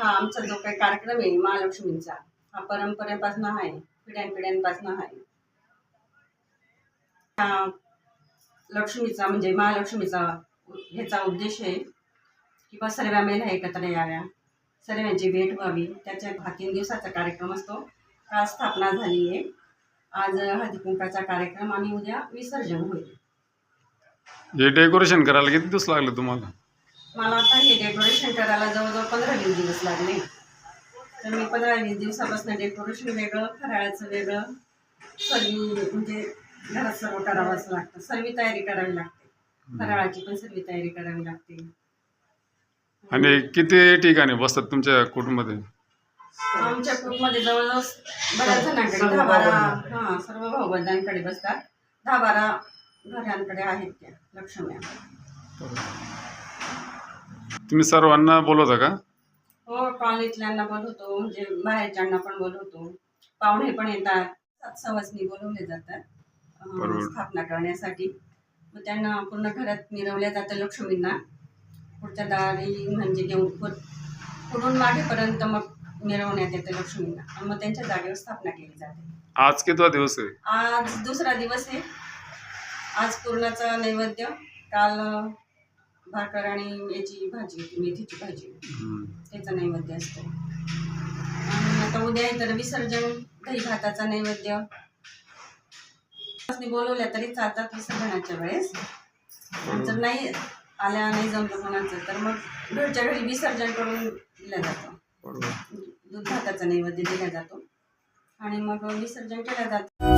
हा आमचा जो काही कार्यक्रम आहे महालक्ष्मींचा हा परंपरेपासून आहे पिढ्यानपिढ्यांपासून आहे. हा लक्ष्मीचा म्हणजे महालक्ष्मीचा ह्याचा उद्देश आहे किंवा सर्व महिला एकत्र याव्या. सर्वांची भेट व्हावी. त्याच्या हा तीन दिवसाचा कार्यक्रम असतो. का स्थापना झाली आहे. आज हळदीकुंकाचा कार्यक्रम आणि उद्या विसर्जन होईल. हे डेकोरेशन करायला किती दिवस लागले तुम्हाला? मला आता हे डेकोरेशन करायला जवळजवळ पंधरा वीस दिवस लागले. तर मी पंधरा वीस दिवसापासून डेकोरेशन वेगळं फराळाचं वेगळं सर्व म्हणजे घरात सर्व करावंच लागतं. सर्व तयारी करावी लागते. फराळाची पण सर्व तयारी करावी लागते. आणि किती ठिकाणी बसतात तुमच्या कुटुंबामध्ये? आमच्या ग्रुपमध्ये जवळजवळ बऱ्याच जणांकडे दहा बारा हां सर्व भाऊबंधांकडे बसतात. दहा बारा घरांकडे आहेत त्या लक्ष्म्या तुम्ही सर्वांना बोलवता का? हो कॉलनीतल्यांना बोलवतो म्हणजे बाहेरच्यांना पण बोलवतो. पाहुणे पण येतात सात सवासनी बोलवले जातात बरोबर. स्थापना करण्यासाठी. मग त्यांना पूर्ण घरात मिरवल्या जातं लक्ष्मींना. पुढच्या दारी म्हणजे घेऊन पुढून मागेपर्यंत मग मिरवण्यात येतं लक्ष्मींना. आणि मग त्यांच्या जागेवर स्थापना केली जाते. आज कितवा दिवस आहे? आज दुसरा दिवस आहे. आज पूर्णाचा नैवेद्य. काल भाकर आणि याची भाजी होती मेथीची भाजी. त्याचा नैवेद्य असतो. आणि आता उद्या आहे तर विसर्जन दही भाताचा नैवेद्य. बोलवल्या तरी चालतात विसर्जनाच्या वेळेस. जर नाही आल्या नाही जमलं कोणाचं तर मग घरच्या घरी विसर्जन करून दिलं जातं. दूध भाताचा नैवेद्य दिला जातो. आणि मग विसर्जन केलं जातं.